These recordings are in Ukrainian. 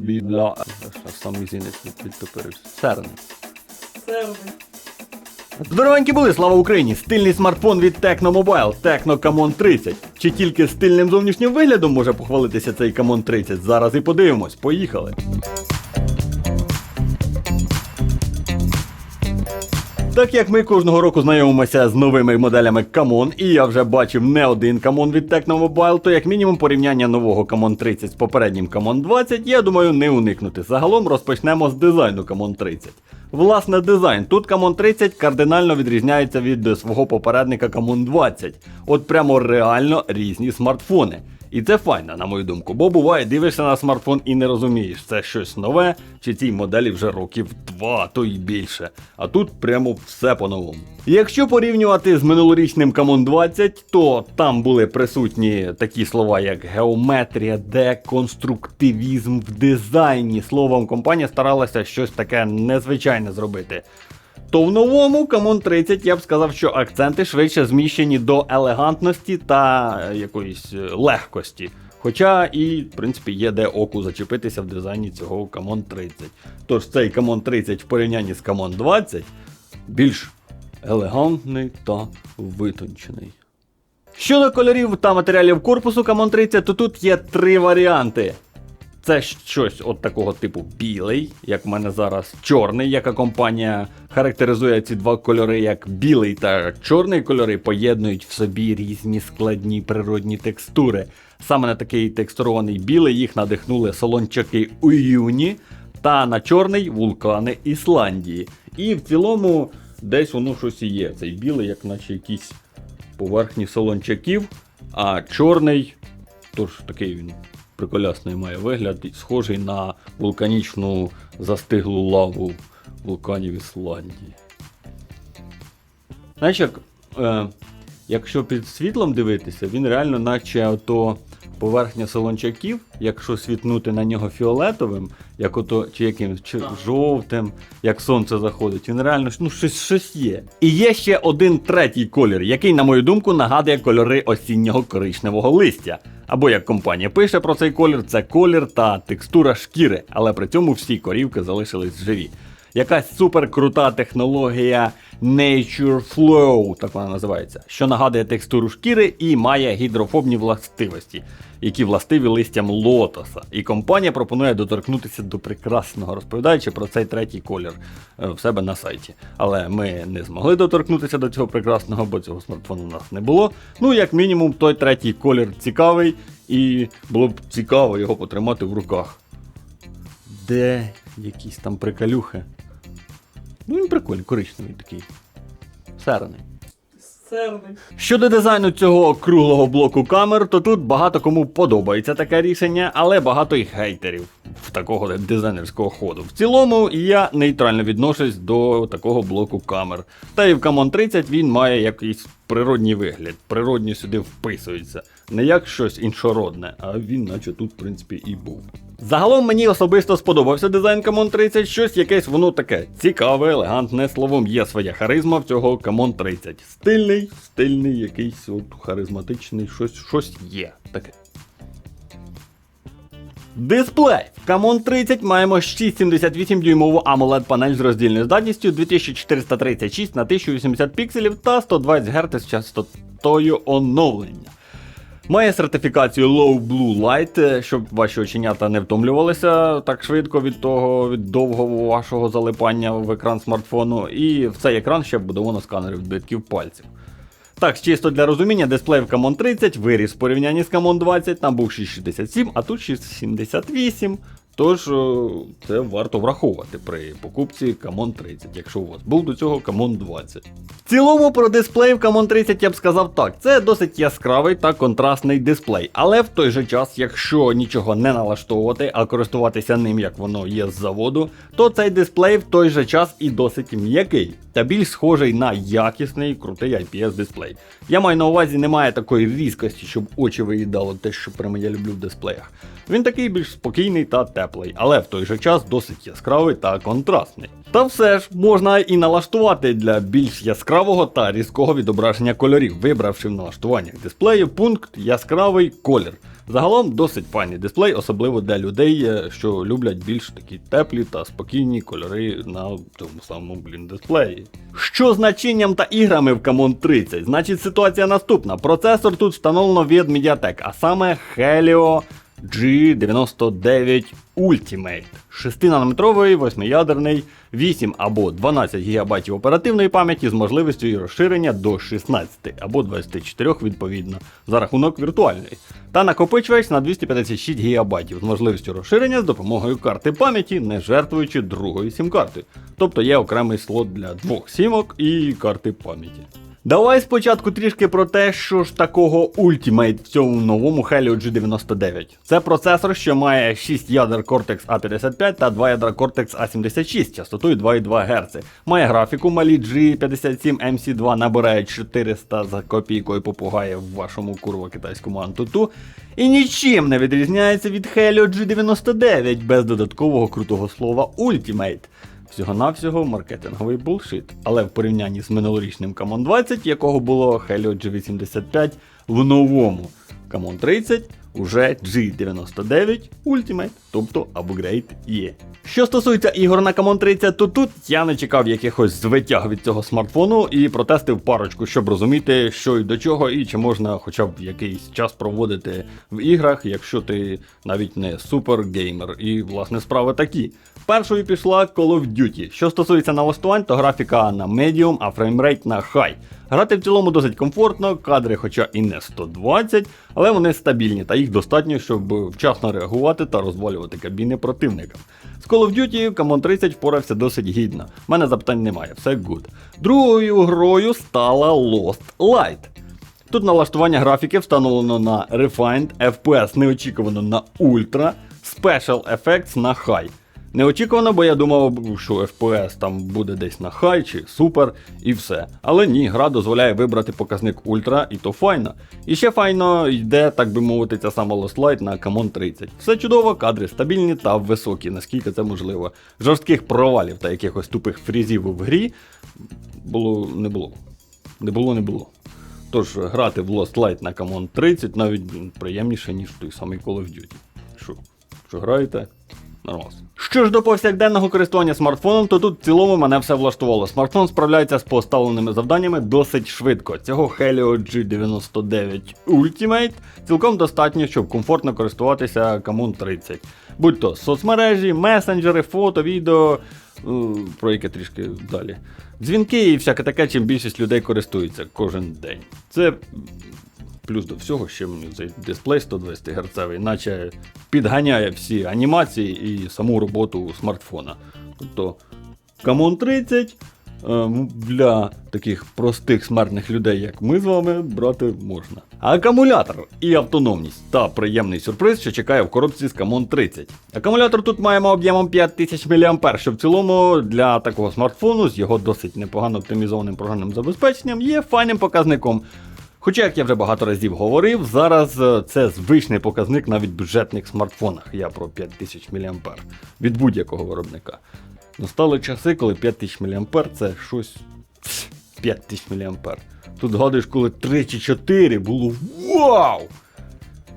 Бідла. Сам мізинець відтопирився. Серний. Серний. Здоровенькі були, слава Україні! Стильний смартфон від Tecno Mobile, Tecno Camon 30. Чи тільки стильним зовнішнім виглядом може похвалитися цей Camon 30? Зараз і подивимось. Поїхали. Так як ми кожного року знайомимося з новими моделями Camon, і я вже бачив не один Camon від Tecno Mobile, то як мінімум порівняння нового Camon 30 з попереднім Camon 20, я думаю, не уникнути. Загалом розпочнемо з дизайну Camon 30. Власне, дизайн. Тут Camon 30 кардинально відрізняється від свого попередника Camon 20. От прямо реально різні смартфони. І це файно, на мою думку, бо буває, дивишся на смартфон і не розумієш, це щось нове, чи цій моделі вже років два, то й більше. А тут прямо все по-новому. Якщо порівнювати з минулорічним Camon 20, то там були присутні такі слова, як геометрія, деконструктивізм в дизайні. Словом, компанія старалася щось таке незвичайне зробити. То в новому Camon 30 я б сказав, що акценти швидше зміщені до елегантності та е, якоїсь е, легкості. Хоча і, в принципі, є де оку зачепитися в дизайні цього Camon 30. Тож цей Camon 30 в порівнянні з Camon 20 більш елегантний та витончений. Щодо кольорів та матеріалів корпусу Camon 30, то тут є три варіанти. Це щось от такого типу білий, як в мене зараз чорний, яка компанія характеризує ці два кольори як білий та чорний кольори, поєднують в собі різні складні природні текстури. Саме на такий текстурований білий їх надихнули солончаки Уюні та на чорний вулкани Ісландії. І в цілому десь воно щось і є. Цей білий, як наче якісь поверхні солончаків, а чорний, тож такий він приколясний має вигляд, схожий на вулканічну застиглу лаву вулканів Ісландії. Знаєш, як, е, якщо під світлом дивитися, він реально наче ото поверхня солончаків, якщо світнути на нього фіолетовим, як ото, чи якимось чи жовтим, як сонце заходить, він реально ну, щось, щось є. І є ще один третій колір, який, на мою думку, нагадує кольори осіннього коричневого листя. Або як компанія пише про цей колір, це колір та текстура шкіри, але при цьому всі корівки залишились живі. Якась суперкрута технологія Nature Flow, так вона називається, що нагадує текстуру шкіри і має гідрофобні властивості, які властиві листям лотоса. І компанія пропонує доторкнутися до прекрасного, розповідаючи про цей третій колір е, в себе на сайті. Але ми не змогли доторкнутися до цього прекрасного, бо цього смартфону у нас не було. Ну, як мінімум, той третій колір цікавий, і було б цікаво його потримати в руках. Де якісь там приколюхи? Ну, він прикольний, коричневий такий. Серний. Серний. Щодо дизайну цього круглого блоку камер, то тут багато кому подобається таке рішення, але багато й хейтерів в такого дизайнерського ходу. В цілому я нейтрально відношусь до такого блоку камер. Та і в Camon 30 він має якийсь природній вигляд, природньо сюди вписується. Не як щось іншородне, а він, наче тут, в принципі, і був. Загалом мені особисто сподобався дизайн Camon 30, щось якесь воно таке цікаве, елегантне словом, є своя харизма в цього Camon 30. Стильний, стильний, якийсь от харизматичний, щось, щось є таке. Дисплей. В Camon 30 маємо 678 дюймову AMOLED панель з роздільною здатністю 2436 на 1080 пікселів та 120 Гц з частотою оновлення. Має сертифікацію Low Blue Light, е, щоб ваші оченята не втомлювалися так швидко від того від довгого вашого залипання в екран смартфону. І в цей екран ще вбудовано сканер відбитків пальців. Так, чисто для розуміння, дисплей в Camon 30 виріс в порівнянні з Camon 20, там був 667, а тут 678. Тож е, це варто враховувати при покупці Camon 30, якщо у вас був до цього Camon 20. В цілому про дисплей в Camon 30 я б сказав так, це досить яскравий та контрастний дисплей, але в той же час, якщо нічого не налаштовувати, а користуватися ним як воно є з заводу, то цей дисплей в той же час і досить м'який та більш схожий на якісний крутий IPS дисплей. Я маю на увазі, немає такої різкості, щоб очі виїдало те, що прямо я люблю в дисплеях. Він такий більш спокійний та теплий, але в той же час досить яскравий та контрастний. Та все ж можна і налаштувати для більш яскравого та різкого відображення кольорів, вибравши в налаштуваннях дисплею пункт яскравий колір. Загалом досить файний дисплей, особливо для людей, е, що люблять більш такі теплі та спокійні кольори на тому самому блін дисплеї. Що з начинням та іграми в Camon 30? Значить, ситуація наступна. Процесор тут встановлено від Mediatek, а саме Helio G99 Ultimate. 6-нанометровий, 8-ядерний, 8 або 12 ГБ оперативної пам'яті з можливістю її розширення до 16 або 24 відповідно за рахунок віртуальної. Та накопичувач на 256 ГБ з можливістю розширення з допомогою карти пам'яті, не жертвуючи другою сім-картою. Тобто є окремий слот для двох сімок і карти пам'яті. Давай спочатку трішки про те, що ж такого Ultimate в цьому новому Helio G99. Це процесор, що має 6 ядер Cortex A55 та 2 ядра Cortex A76 частотою 2,2 Гц. Має графіку малі G57 MC2 набирає 400 за копійкою попугає в вашому курво китайському антуту. І нічим не відрізняється від Helio G99 без додаткового крутого слова Ultimate. Всього-навсього маркетинговий булшит. Але в порівнянні з минулорічним Camon 20, якого було Helio G85 в новому Camon 30 уже G99 Ultimate, тобто апгрейд є. Що стосується ігор на Camon 30, то тут я не чекав якихось звитяг від цього смартфону і протестив парочку, щоб розуміти, що і до чого, і чи можна хоча б якийсь час проводити в іграх, якщо ти навіть не супергеймер. І власне справи такі. Першою пішла Call of Duty. Що стосується налаштувань, то графіка на Medium, а фреймрейт на High. Грати в цілому досить комфортно, кадри, хоча і не 120, але вони стабільні та їх достатньо, щоб вчасно реагувати та розвалювати кабіни противникам. З Call of Duty Common 30 впорався досить гідно. У мене запитань немає, все good. Другою грою стала Lost Light. Тут налаштування графіки встановлено на Refined, FPS неочікувано на Ultra, Special Effects на High. Неочікувано, бо я думав, що FPS там буде десь на хай чи супер і все. Але ні, гра дозволяє вибрати показник ультра, і то файно. І ще файно йде, так би мовити, ця сама Lost Light на Camon 30. Все чудово, кадри стабільні та високі, наскільки це можливо. Жорстких провалів та якихось тупих фрізів в грі було не було. Не було, не було. Тож грати в Lost Light на Camon 30 навіть приємніше, ніж в той самий Call of Duty. Що, що граєте? Нормально. Що ж до повсякденного користування смартфоном, то тут в цілому мене все влаштувало. Смартфон справляється з поставленими завданнями досить швидко. Цього Helio G99 Ultimate цілком достатньо, щоб комфортно користуватися Camon 30. Будь то соцмережі, месенджери, фото, відео, е, про яке трішки далі. Дзвінки і всяке таке, чим більшість людей користуються кожен день. Це Плюс до всього, ще мені цей дисплей 120 Гц, наче підганяє всі анімації і саму роботу смартфона. Тобто Camon 30 е, для таких простих смертних людей, як ми з вами, брати можна. Акумулятор і автономність та приємний сюрприз, що чекає в коробці з Camon 30. Акумулятор тут маємо об'ємом 5000 мАh, що в цілому для такого смартфону з його досить непогано оптимізованим програмним забезпеченням є файним показником. Хоча, як я вже багато разів говорив, зараз е, це звичний показник навіть в бюджетних смартфонах. Я про 5000 мА від будь-якого виробника. Настали часи, коли 5000 мА це щось 5000 мА. Тут згадуєш, коли 3 чи 4 було вау!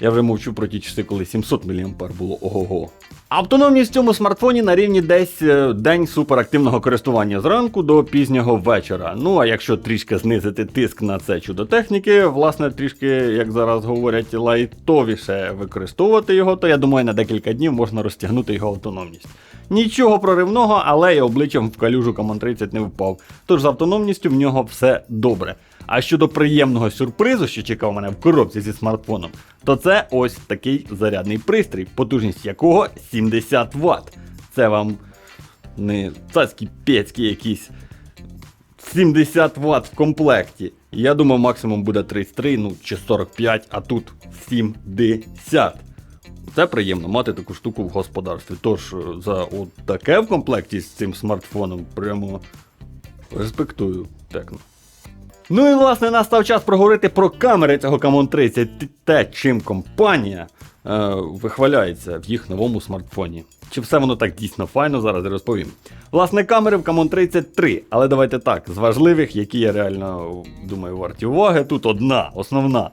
Я вже мовчу про ті часи, коли 700 мА було ого-го. Автономність в цьому смартфоні на рівні десь е, день суперактивного користування зранку до пізнього вечора. Ну а якщо трішки знизити тиск на це чудо техніки, власне, трішки, як зараз говорять, лайтовіше використовувати його, то я думаю, на декілька днів можна розтягнути його автономність. Нічого проривного, але я обличчям в калюжу Камон 30 не впав. Тож з автономністю в нього все добре. А щодо приємного сюрпризу, що чекав мене в коробці зі смартфоном, то це ось такий зарядний пристрій, потужність якого 70 Вт. Це вам не цацькі пецькі якісь 70 Вт в комплекті. Я думав, максимум буде 33, ну чи 45, а тут 70. Це приємно мати таку штуку в господарстві. Тож е, за от таке в комплекті з цим смартфоном прямо респектую Текно. Ну і власне настав час проговорити про камери цього Camon 30, те, чим компанія е, вихваляється в їх новому смартфоні. Чи все воно так дійсно файно, зараз розповім. Власне, камери в Camon 33, але давайте так, з важливих, які я реально думаю варті уваги, тут одна, основна.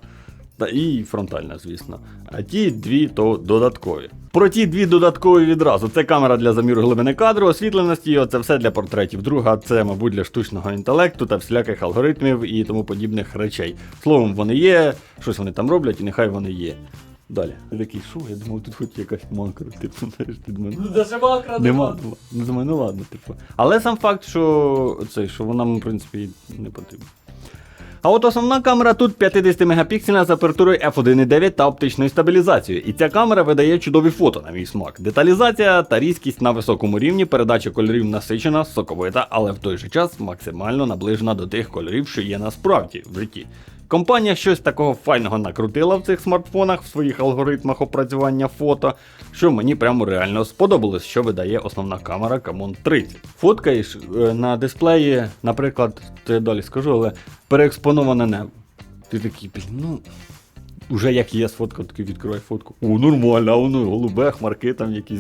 Та і фронтальна, звісно. А ті дві то додаткові. Про ті дві додаткові відразу. Це камера для заміру глибини кадру, освітленості, оце все для портретів. Друга це, мабуть, для штучного інтелекту та всіляких алгоритмів і тому подібних речей. Словом, вони є, щось вони там роблять, і нехай вони є. Далі. Такий, що? Я думав, тут хоч якась макро, типу, знаєш, ти думаєш, Ну, даже макро Нема. Ну, думаю, ну ладно, типу. Але сам факт, що цей, що вона, в принципі, не потрібна. А от основна камера тут 50 мегапіксельна з апертурою f1.9 та оптичною стабілізацією. І ця камера видає чудові фото на мій смак. Деталізація та різкість на високому рівні, передача кольорів насичена, соковита, але в той же час максимально наближена до тих кольорів, що є насправді в житті. Компанія щось такого файного накрутила в цих смартфонах в своїх алгоритмах опрацювання фото, що мені прямо реально сподобалось, що видає основна камера Camon 30. Фоткаєш е, на дисплеї, наприклад, то я далі скажу, але переекспоноване небо. Ти такий, блін, ну. Уже як є сфотка, такий відкривай фотку. О, нормально, а воно голубе, хмарки там якісь.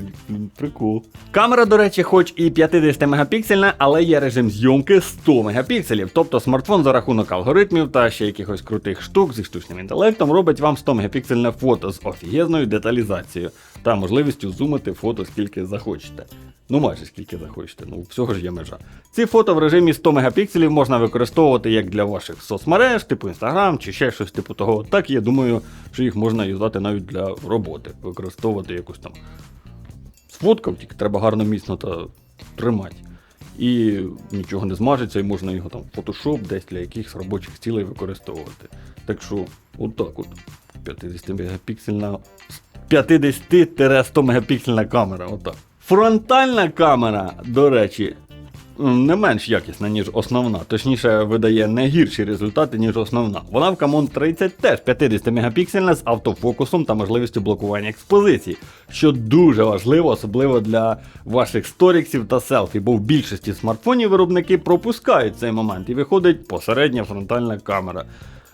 Прикол. Камера, до речі, хоч і 50 мегапіксельна, але є режим зйомки 100 мегапікселів. Тобто смартфон за рахунок алгоритмів та ще якихось крутих штук зі штучним інтелектом робить вам 100 мегапіксельне фото з офігезною деталізацією та можливістю зумити фото скільки захочете. Ну, майже скільки захочете, ну всього ж є межа. Ці фото в режимі 100 мегапікселів можна використовувати як для ваших соцмереж, типу Instagram чи ще щось типу того. Так я думаю, що їх можна юзати навіть для роботи, використовувати якусь там. Сфоткав, тільки треба гарно міцно та тримати. І нічого не змажеться, і можна його там в Photoshop десь для якихось робочих цілей використовувати. Так що, отак от. 50 мегапіксельна 50-100 мегапіксельна камера. Отак. Фронтальна камера, до речі, не менш якісна, ніж основна. Точніше, видає не гірші результати, ніж основна. Вона в Camon 30 теж 50 мегапіксельна з автофокусом та можливістю блокування експозиції, що дуже важливо, особливо для ваших сторіксів та селфі, бо в більшості смартфонів виробники пропускають цей момент і виходить посередня фронтальна камера.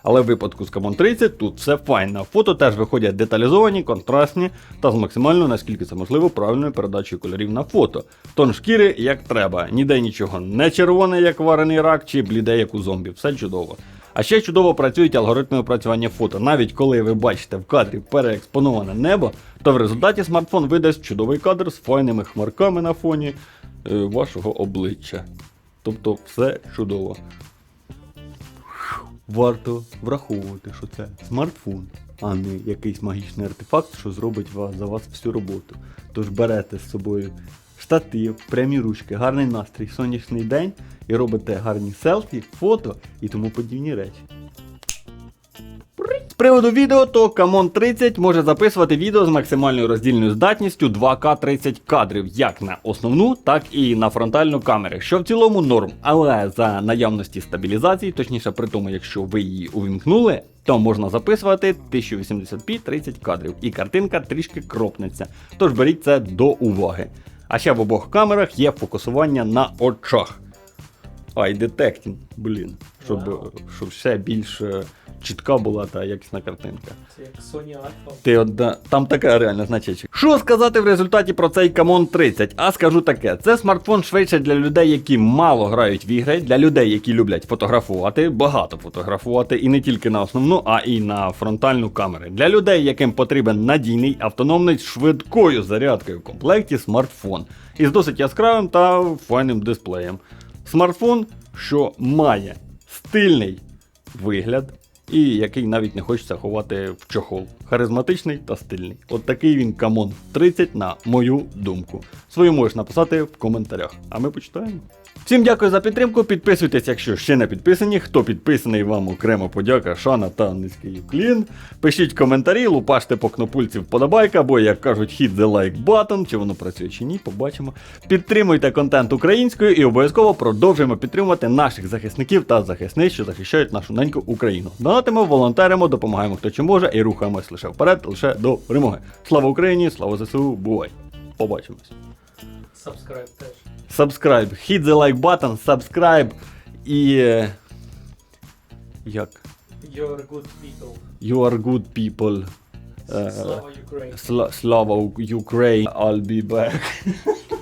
Але в випадку з Camon 30 тут все файно. Фото теж виходять деталізовані, контрастні та з максимально, наскільки це можливо, правильною передачею кольорів на фото. Тон шкіри як треба, ніде нічого не червоне, як варений рак, чи бліде, як у зомбі. Все чудово. А ще чудово працюють алгоритми опрацювання фото. Навіть коли ви бачите в кадрі переекспоноване небо, то в результаті смартфон видасть чудовий кадр з файними хмарками на фоні е, вашого обличчя. Тобто все чудово. Варто враховувати, що це смартфон, а не якийсь магічний артефакт, що зробить вас, за вас всю роботу. Тож берете з собою штатив, прямі ручки, гарний настрій, сонячний день і робите гарні селфі, фото і тому подібні речі. З приводу відео, то Camon 30 може записувати відео з максимальною роздільною здатністю 2К 30 кадрів як на основну, так і на фронтальну камеру, що в цілому норм. Але за наявності стабілізації, точніше при тому, якщо ви її увімкнули, то можна записувати 1080p 30 кадрів, і картинка трішки кропнеться. Тож беріть це до уваги. А ще в обох камерах є фокусування на очах. Ай, детектінг, блін. Щоб, Вау. щоб ще більш чітка була та якісна картинка. Це як Sony Alpha. Ти от, да, там така реальна значечка. Що сказати в результаті про цей Camon 30? А скажу таке: це смартфон швидше для людей, які мало грають в ігри, для людей, які люблять фотографувати, багато фотографувати, і не тільки на основну, а і на фронтальну камеру. Для людей, яким потрібен надійний, автономний, з швидкою зарядкою в комплекті смартфон із досить яскравим та файним дисплеєм. Смартфон, що має стильний вигляд, і який навіть не хочеться ховати в чохол. Харизматичний та стильний. От такий він камон 30, на мою думку. Свою можеш написати в коментарях, а ми почитаємо. Всім дякую за підтримку. Підписуйтесь, якщо ще не підписані. Хто підписаний, вам окремо подяка, шана та низький уклін. Пишіть коментарі, лупаште по кнопульці вподобайка, або, як кажуть, hit the like button, чи воно працює чи ні, побачимо. Підтримуйте контент українською і обов'язково продовжуємо підтримувати наших захисників та захисниць, що захищають нашу неньку Україну. Донатимо, волонтеримо, допомагаємо хто чи може і рухаємось лише вперед, лише до перемоги. Слава Україні, слава ЗСУ, бувай! Побачимось. Subscribe теж. Subscribe, hit the like button, subscribe і. е, Як? You're good people. You are good people. Е, Слава Україні. Сла- Слава Україні, I'll be back.